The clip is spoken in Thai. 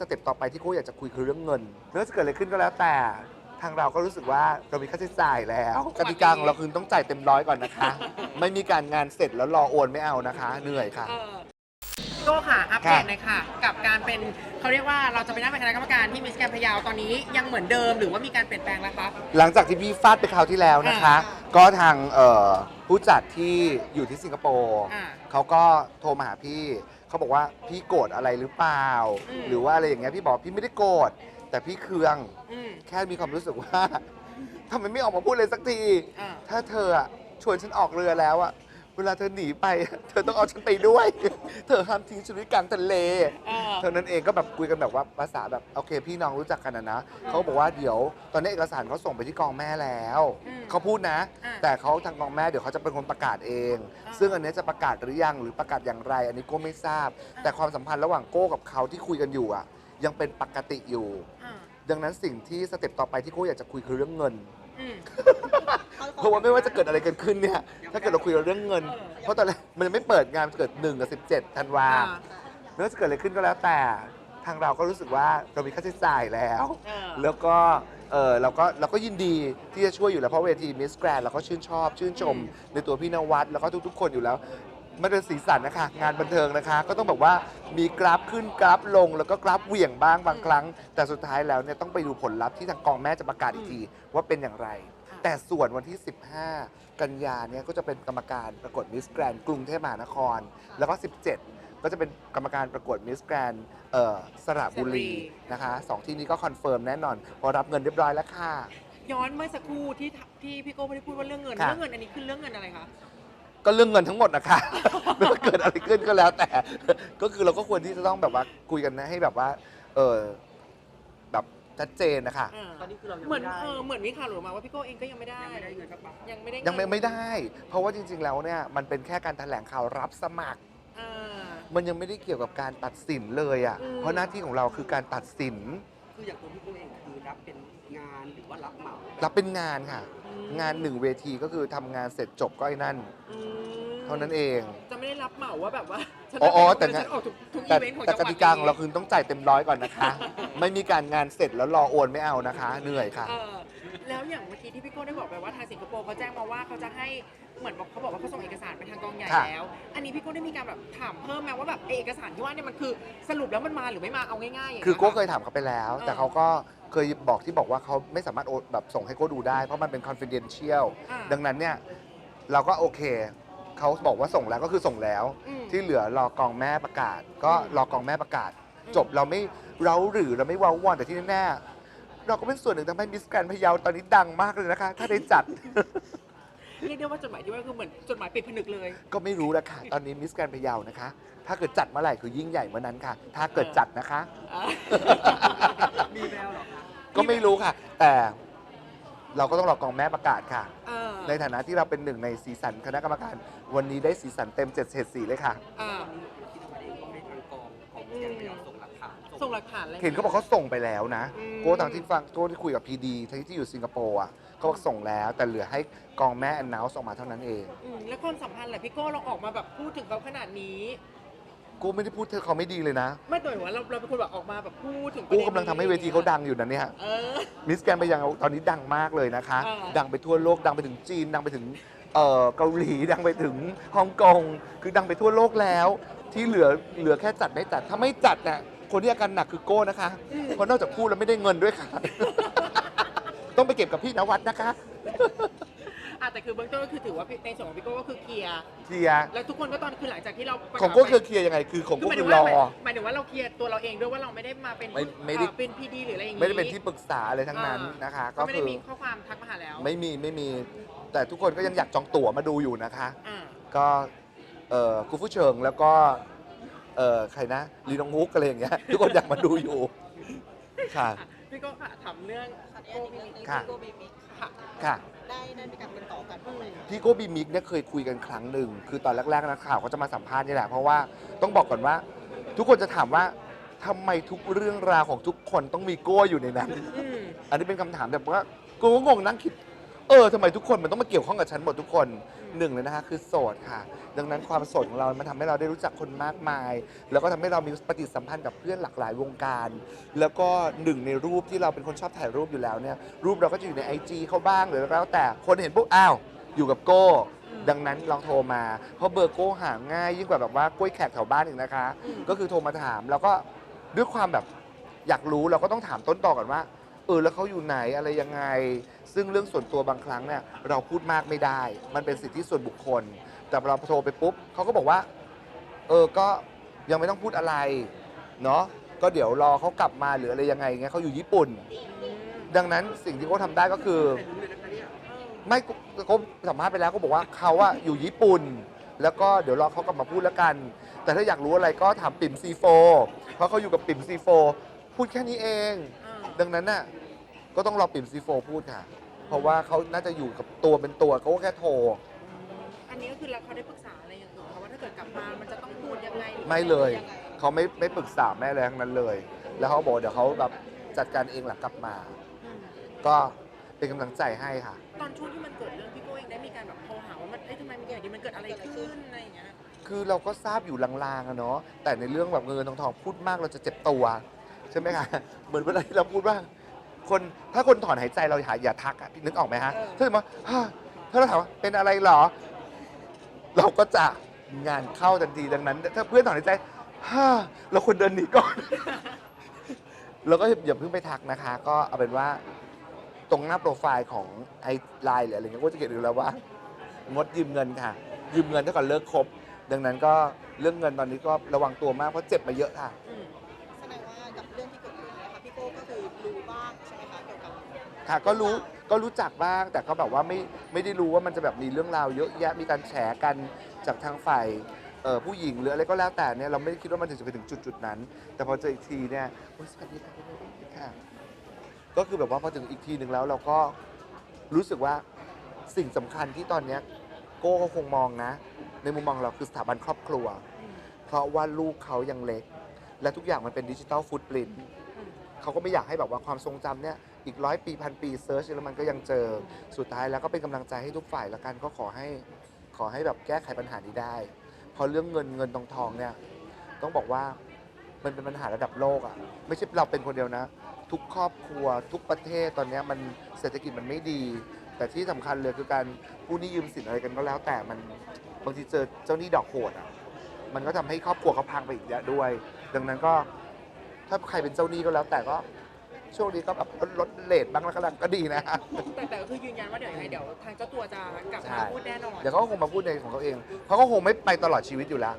สเต็ปต่อไปที่โก้อยากจะคุยคือเรื่องเงินเรื่องจะเกิดอะไรขึ้นก็แล้วแต่ ทางเราก็รู้สึกว่าเรามีค่าใช้จ่ายแล้วกติกาของเราคือต้องจ่ายเต็มร้อยก่อนนะคะ ไม่มีการงานเสร็จแล้วรอโอนไม่เอานะคะ เหนื่อยค่ะ เออโก้ค่ะ อัปเดตค่ะหน่อยค่ะ กับการเป็นเขาเรียกว่าเราจะไปนั่งเป็นคณะกรรมการที่มิสแกรนพะเยาวตอนนี้ยังเหมือนเดิมหรือว่ามีการเปลี่ยนแปลงแล้วคะ หลังจากที่พี่ฟาดไปคราวที่แล้วนะคะ ก็ทางเอ่อผู้จัดที่อยู่ที่สิงคโปร์อ่า เขาก็โทรมาหาพี่ เขาบอกว่าพี่โกรธอะไรหรือเปล่า อืม หรือว่าอะไรอย่างเงี้ยพี่บอกพี่ไม่ได้โกรธแต่พี่เคือง อืม แค่มีความรู้สึกว่า ทำไมไม่ออกมาพูดเลยสักที อ่า ถ้าเธออะชวนฉันออกเรือแล้วอะ เวลาเธอหนีไป เธอต้องเอาฉันไปด้วย เธอห้ามทิ้งฉันไว้กลางทะเล เออ เท่านั้นเองก็แบบคุยกันแบบว่าภาษาแบบโอเค พี่น้องรู้จักกันนะนะเขาบอกว่าเดี๋ยวตอนนี้เอกสารเขาส่งไปที่กองแม่แล้วอืมเขาพูดนะ อ่าแต่เขาทางกองแม่เดี๋ยวเขาจะเป็นคนประกาศเอง อ่า ซึ่งอันเนี้ยจะประกาศหรือยังหรือประกาศอย่างไร อันนี้โก้ไม่ทราบ แต่ความสัมพันธ์ระหว่างโก้กับเขาที่คุยกันอยู่อะยังเป็นปกติอยู่ อ่าดังนั้นสิ่งที่สเต็ปต่อไปที่โก้อยากจะคุยคือเรื่องเงิน อืม เพราะว่าไม่ว่าจะเกิดอะไรกันขึ้นเนี่ย ถ้าเกิดเราคุยเรื่องเงินเออเพราะตอนแรกมันยังไม่เปิดงานมันเกิด1กับ17ธันวาอ่าไม่ว่าจะเกิดอะไรขึ้นก็แล้วแต่ทางเราก็รู้สึกว่าเรามีค่าใช้จ่ายแล้ว เออ แล้วก็เออเราก็เราก็ยินดีที่จะช่วยอยู่แล้วเพราะเวทีมิสแกรนเราก็ชื่นชอบชื่นชม ในตัวพี่นวัดแล้วก็ทุก ๆ คนอยู่แล้ว มันเป็นสีสันนะคะ งานบันเทิงนะคะ ก็ต้องแบบว่ามีกราฟขึ้นกราฟลง แล้วก็กราฟเหวี่ยงบ้างบางครั้ง แต่สุดท้ายแล้วเนี่ยต้องไปดูผลลัพธ์ที่ทางกองแม่จะประกาศอีกทีว่าเป็นอย่างไรค่ะ แต่ส่วนวันที่ 15 กันยาเนี่ยก็จะเป็นกรรมการประกวดมิสแกรนกรุงเทพมหานคร แล้วก็ 17 ก็จะเป็นกรรมการประกวดมิสแกรนสระบุรีนะคะสองที่นี้ก็คอนเฟิร์มแน่นอนพอรับเงินเรียบร้อยแล้วค่ะ ย้อนเมื่อสักครู่ที่ทที่พี่โก้ไม่ได้พูดว่าเรื่องเงิน ค่ะ เรื่องเงินอันนี้คือเรื่องเงินอะไรคะ ก็เรื่องเงินทั้งหมดนะคะ ไม่ว่าเกิดอะไรขึ้นก็แล้วแต่ ก็คือเราก็ควรที่จะต้องแบบว่าคุยกันนะให้แบบว่า เออแบบ ชัดเจนนะคะอ่าตอนนี้คือเรายังเหมือนไม่ได้ เออเหมือนมีข่าวหลุดมาว่าพี่โก้เองก็ยังไม่ได้ ยังไม่ได้เงินสักบาท ยังไม่ได้ยังไม่เนไม่ได้ เพราะว่าจริง ๆ แล้วเนี่ยมันเป็นแค่การแถลงข่าวรับสมัคร อ่า มันยังไม่ได้เกี่ยวกับการตัดสินเลยอะ่ะ อืม เพราะหน้าที่ของเราคือการตัดสิน คืออย่างตัวพี่กุ้งเองคือรับเป็นงานหรือว่ารับเหมารับเป็นงานค่ะอืมงานหนึ่งเวทีก็คือทำงานเสร็จจบก็ไอ้นั่น อืม เท่านั้นเอง จะไม่ได้รับเหมาว่าแบบว่าฉันอ๋ออ๋อจะแต่เป็นงานฉันออกทุกทุกอีแต่เวนต์ของแต่จังหกวัดติกาของเราคือต้องจ่ายเต็มร้อยก่อนนะคะ ไม่มีการงานเสร็จแล้วรอโอนไม่เอานะคะ เหนื่อยค่ะ เออแล้วอย่างเมื่อกี้ที่พี่โก้ได้บอกไปว่าทางสิงคโปร์เขาแจ้งมาว่าเขาจะให้เหมือนบอกเขาบอกว่าเขาส่งเอกสารไปทางกองใหญ่ค่ะ แล้ว อันนี้พี่โก้ได้มีการแบบถามเพิ่มไหมว่าแบบเอกสารที่ว่าเนี่ยมันคือสรุปแล้วมันมาหรือไม่มาเอาง่ายๆอย่างคืองี้โก้เคยถามเขาไปแล้วเออแต่เขาก็เคยบอกที่บอกว่าเขาไม่สามารถโอนแบบส่งให้โก้ดูได้ เพราะมันเป็น confidential อ่า ดังนั้นเนี่ย เราก็โอเค เขาบอกว่าส่งแล้วก็คือส่งแล้ว อืม ที่เหลือรอกองแม่ประกาศ ก็อืมรอกองแม่ประกาศอืมจบเราไม่เราหรือเราไม่ว้าวอนแต่ที่แน่ๆเราก็เป็นส่วนหนึ่งทำให้มิสแกรนพะเยาตอนนี้ดังมากเลยนะคะ ถ้าได้จัด เรียกได้ว่าจดหมายที่ว่าคือเหมือนจดหมายปิดผนึกเลย ก็ไม่รู้แล้วค่ะ ตอนนี้มิสแกรนพะเยานะคะ ถ้าเกิดจัดเมื่อไหร่คือยิ่งใหญ่เมื่อนั้นค่ะ ถ้าเกิดจัดนะคะอ่ามีแววเหรอคะ ก็ไม่รู้ค่ะ แต่ เราก็ต้องรอกองแม่ประกาศค่ะ เออในฐานะที่เราเป็นหนึ่งในสีสันคณะกรรมการ วันนี้ได้สีสันเต็มเจ็ดเฉดสีเลยค่ะอ่าที่ทำเองก็ให้ทางกองของแกนพยายามส่งหลักฐานส่งหลักฐานอะไร เห็นเขาบอกเขาส่งไปแล้วนะ อืม โก้ทางที่ฟังโก้ที่คุยกับพีดีที่ที่อยู่สิงคโปร์อะเขาบอกส่งแล้ว แต่เหลือให้กองแม่แอนนาวส่งมาเท่านั้นเอง อืมแล้วความสัมพันธ์แหละพี่โก้เราออกมาแบบพูดถึงเขาขนาดนี้โก้ไม่ได้พูดเธอเขาไม่ดีเลยนะ ไม่ตัวหนูว่าเราเราเป็นคนแบบออกมาแบบพูดถึงประโก้เด็นกำลังทำให้เวทีเขาดังอยู่นะเนี่ย เออ มิสแกนไปยังตอนนี้ดังมากเลยนะคะ อ่า ดังไปทั่วโลก ดังไปถึงจีน ดังไปถึงเอ่อเกาหลี ดังไปถึงฮ่องกง คือดังไปทั่วโลกแล้ว ที่เหลือเหลือแค่จัดไม่จัด ถ้าไม่จัดน่ะคนที่อาการหนักคือโก้นะคะ เพราะนอกจากพูดแล้วไม่ได้เงินด้วยค่ะ ต้องไปเก็บกับพี่นวัดนะคะ อะแต่คือเบื้องต้นก็คือถือว่าในส่วนของพี่โก้ก็คือเคลียร์เคลียร์แล้วทุกคนก็ตอนคือหลังจากที่เราประของกาศโก้ไปคือเคลียร์ยังไง คือของคือโก้หมายถึคืงอรว่าอ หมายถึงว่าเราเคลียร์ตัวเราเองด้วยว่าเราไม่ได้มาเป็นไม่ไม่ได้เอ่อเป็นพีดีหรืออะไรอย่างงี้ไม่ได้เป็นที่ปรึกษาอะไรทั้งนั้นนะคะ ก็ก็ไม่คืได้อมีข้อความทักมาหาแล้วไม่มีไม่มี แต่ทุกคนก็ยังอยากจองตั๋วมาดูอยู่นะคะ อ่า ก็เอ่อครูผู้เชิงแล้วก็เอ่อใครนะลีนองฮุกอะไรอย่างเงี้ยทุกคนอยากมาดูอยู่ค่ะอะ พี่โก้ค่ะถามเรื่องขออนุโก้ญาตอีพี่กมิเรื่องหนึงค่ะพี่โกบีมิกค่ะ ค่ะ ได้ได้มีการติดต่อกันบ้างไหมคะพี่โก้บีมิกเนี่ยเคยคุยกันครั้งหนึ่ง คือตอนแรกๆนักข่าวก็จะมาสัมภาษณ์นี่แหละ เพราะว่าต้องบอกก่อนว่า ทุกคนจะถามว่าทำไมทุกเรื่องราวของทุกคนต้องมีโก้อยู่ในนั้น อืมอันนี้เป็นคำถามแบบว่ากูก็งงนั่งคิด เออทำไมทุกคนมันต้องมาเกี่ยวข้องกับฉันหมดทุกคนหนึ่งเลยนะคะคือโสดค่ะ ดังนั้นความโสดของเรามันทำให้เราได้รู้จักคนมากมาย แล้วก็ทำให้เรามีปฏิสัมพันธ์กับเพื่อนหลากหลายวงการ แล้วก็หนึ่งในรูปที่เราเป็นคนชอบถ่ายรูปอยู่แล้วเนี่ยรูปเราก็จะอยู่ในไอจีเขาบ้างหรือแล้วแต่คนเห็นปุ๊บอ้าวอยู่กับโก้ ดังนั้นลองโทรมา เพราะเบอร์โก้หาง่ายยิ่งกว่าแบบว่ากล้วยแขกแถวบ้านอีกนะคะอืมก็คือโทรมาถามแล้วก็ด้วยความแบบอยากรู้เราก็ต้องถามต้นตอก่อนว่า เออแล้วเขาอยู่ไหนอะไรยังไง ซึ่งเรื่องส่วนตัวบางครั้งเนี่ยเราพูดมากไม่ได้ มันเป็นสิทธิส่วนบุคคล แต่เราโทรไปปุ๊บเขาก็บอกว่า เออก็ยังไม่ต้องพูดอะไรเนาะก็เดี๋ยวรอเขากลับมาหรืออะไรยังไงเงี้ยเขาอยู่ญี่ปุ่น ดังนั้นสิ่งที่เขาทำได้ก็คือ ไม่ก็ก็สัมภาษณ์ไปแล้วก็บอกว่าเขาอะอยู่ญี่ปุ่น แล้วก็เดี๋ยวรอเขากลับมาพูดแล้วกัน แต่ถ้าอยากรู้อะไรก็ถามปิ่มซีโฟเพราะเขาอยู่กับปิ่มซีโฟพูดแค่นี้เอง ดังนั้นน่ะก็ต้องรอปิ่มซีโฟพูดค่ะ เพราะว่าเขาน่าจะอยู่กับตัวเป็นตัวเขาก็แค่โทร อันนี้ก็คือเราเขาได้ปรึกษาอะไรอย่างอื่นเขาว่าถ้าเกิดกลับมา มันจะต้องพูดยังไงหรือไม่เลยยังไงเขาไม่ไม่ปรึกษาแม่อะไรทั้งนั้นเลย แล้วเขาบอกเดี๋ยวเขาแบบจัดการเองหลังกลับมา อืมก็เป็นกำลังใจให้ค่ะ ตอนช่วงที่มันเกิดเรื่องพี่โก้เองได้มีการแบบโทรหาว่ามันเอ้ยทำไมมันเกิดอย่างนี้มันเกิดอะไรขึ้นอะไรอย่างเงี้ยคือเราก็ทราบอยู่ลางๆอะเนาะแต่ในเรื่องแบบเงินเงินทองทองพูดมากเราจะเจ็บตัว ใช่ไหมคะเหมือนเวลาที่เราพูดว่า คนถ้าคนถอนหายใจเราอย่าอย่าทักอะพี่นึกออกไหมฮะเออถ้าสมมติว่าฮะถ้าเราถามว่าเป็นอะไรเหรอ เราก็จะงานเข้าทันทีดังนั้น ถ้าเพื่อนถอนหายใจฮ่าเราควรเดินหนีก่อน เราก็อย่าเพิ่งไปทักนะคะ ก็เอาเป็นว่าตรงหน้าโปรไฟล์ของไอไลน์หรืออะไรเงี้ยก็จะเขียนอยู่แล้วว่างดยืมเงินค่ะ ยืมเงินเท่ากับเลิกคบ ดังนั้นก็เรื่องเงินตอนนี้ก็ระวังตัวมากเพราะเจ็บมาเยอะค่ะ อืม ค่ะก็รู้ก็รู้จักบ้าง แต่ก็แบบว่าไม่ไม่ได้รู้ว่ามันจะแบบมีเรื่องราวเยอะแยะมีการแฉกันจากทางฝ่ายเอ่อผู้หญิงหรืออะไรก็แล้วแต่เนี่ยเราไม่ได้คิดว่ามันถึงจะไปถึงจุดจุดๆนั้น แต่พอเจออีกทีเนี่ยโอ๊ยสวัสดีค่ะคุณแม่ค่ะ ก็คือแบบว่าพอถึงอีกทีหนึ่งแล้วเราก็รู้สึกว่าสิ่งสำคัญที่ตอนเนี้ยโก้เขาคงมองนะ ในมุมมองเราคือสถาบันครอบครัว เพราะว่าลูกเขายังเล็ก และทุกอย่างมันเป็นดิจิตอลฟุตปรินอืม เขาก็ไม่อยากให้แบบว่าความทรงจำเนี่ยอีกร้อยปีพันปีเซิร์ชแล้วมันก็ยังเจอสุดท้ายแล้วก็เป็นกำลังใจให้ทุกฝ่ายละกันก็ขอให้ขอให้แบบแก้ไขปัญหานี้ได้พราะเรื่องเงินเงินทองทองเนี่ยต้องบอกว่ามันเป็นปัญหาระดับโลกอะ่ะไม่ใช่เราเป็นคนเดียวนะ ทุกครอบครัว ทุกประเทศตอนนี้มันเศรษฐกิจมันไม่ดี แต่ที่สำคัญเลยคือการกู้หนี้ยืมสินอะไรกันก็แล้ว แต่มันบางทีเจอเจ้าหนี้ดอกโหดอะมันก็ทำให้ครอบครัวเขาพังไปอีกเยอะด้วย ดังนั้นก็ ถ้าใครเป็นเจ้าหนี้ก็แล้ว แต่ก็ช่วงนี้ก็แบบลดเลทบ้างแล้วก็แล้วก็ดีนะแต่แต่ก็คือยืนยันว่าเดี๋ยวยังไงเดี๋ยวทางเจ้าตัวจะกลับใช่มาพูดแน่นอน เดี๋ยวเขาก็คงมาพูดในของเขาเองเขาก็คงไม่ไปตลอดชีวิตอยู่แล้ว